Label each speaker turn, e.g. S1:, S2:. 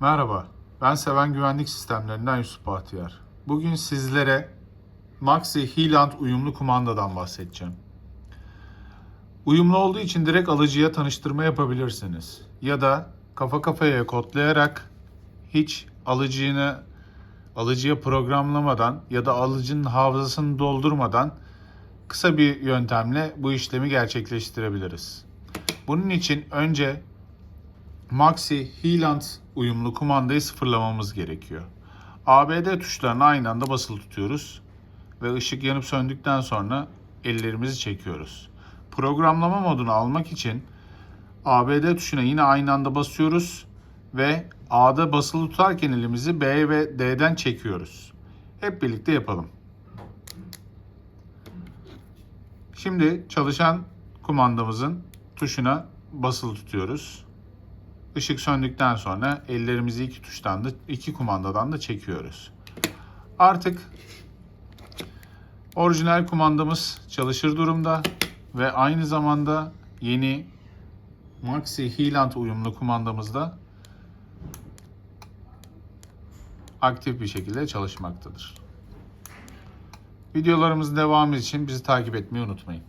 S1: Merhaba, ben Seven Güvenlik Sistemlerinden Yusuf Bahtiyar. Bugün sizlere Maxi Healand uyumlu kumandadan bahsedeceğim. Uyumlu olduğu için direkt alıcıya tanıştırma yapabilirsiniz. Ya da kafa kafaya kodlayarak hiç alıcını alıcıya programlamadan ya da alıcının hafızasını doldurmadan kısa bir yöntemle bu işlemi gerçekleştirebiliriz. Bunun için önce Maxi Healand uyumlu kumandayı sıfırlamamız gerekiyor. ABD tuşlarını aynı anda basılı tutuyoruz ve ışık yanıp söndükten sonra ellerimizi çekiyoruz. Programlama modunu almak için ABD tuşuna yine aynı anda basıyoruz ve A'da basılı tutarken elimizi B ve D'den çekiyoruz. Hep birlikte yapalım. Şimdi çalışan kumandamızın tuşuna basılı tutuyoruz. Işık söndükten sonra ellerimizi iki tuştan da iki kumandadan da çekiyoruz. Artık orijinal kumandamız çalışır durumda ve aynı zamanda yeni Maxi Healand uyumlu kumandamızda aktif bir şekilde çalışmaktadır. Videolarımızın devamı için bizi takip etmeyi unutmayın.